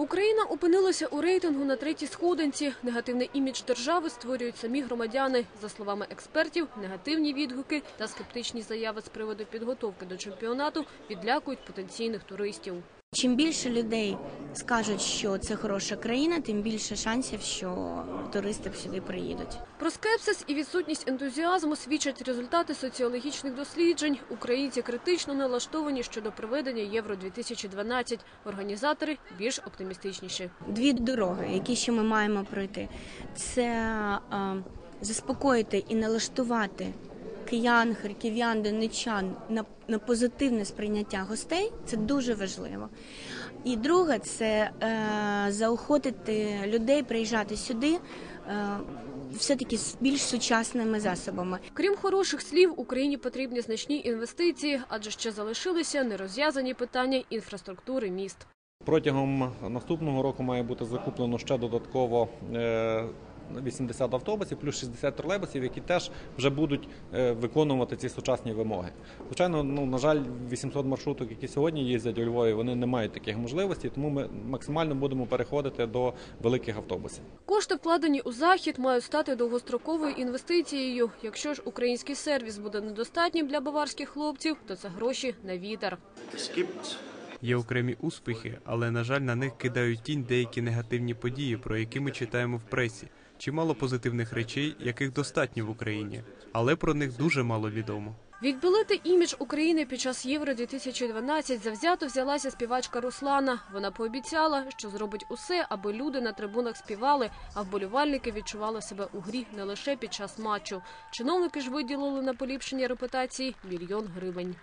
Україна опинилася у рейтингу на третій сходинці. Негативний імідж держави створюють самі громадяни. За словами експертів, негативні відгуки та скептичні заяви з приводу підготовки до чемпіонату відлякують потенційних туристів. Чим більше людей скажуть, що це хороша країна, тим більше шансів, що туристи сюди приїдуть. Про скепсис і відсутність ентузіазму свідчать результати соціологічних досліджень. Українці критично налаштовані щодо проведення Євро 2012 Організатори більш оптимістичніші. Дві дороги, які ще ми маємо пройти, це е, заспокоїти і налаштувати киян, харків'ян, донечан на, на позитивне сприйняття гостей. Це дуже важливо. І друге, це е, заохотити людей приїжджати сюди. Е, все-таки з більш сучасними засобами. Крім хороших слів, Україні потрібні значні інвестиції, адже ще залишилися нерозв'язані питання інфраструктури міст. Протягом наступного року має бути закуплено ще додатково е, 80 автобусів, плюс 60 тролейбусів, які теж вже будуть е, виконувати ці сучасні вимоги. Звичайно, ну на жаль, 800 маршруток, які сьогодні їздять у Львові, вони не мають таких можливостей, тому ми максимально будемо переходити до великих автобусів. Кошти, вкладені у захід, мають стати довгостроковою інвестицією. Якщо ж український сервіс буде недостатнім для баварських хлопців, то це гроші на вітер. Є окремі успіхи, але на жаль на них кидають тінь деякі негативні події, про які ми читаємо в пресі. Чимало позитивних речей, яких достатньо в Україні, але про них дуже мало відомо. Відбілити імідж України під час Євро 2012 завзято взялася співачка Руслана. Вона пообіцяла, що зробить усе, аби люди на трибунах співали, а вболівальники відчували себе у грі не лише під час матчу. Чиновники ж виділили на поліпшення репутації мільйон гривень.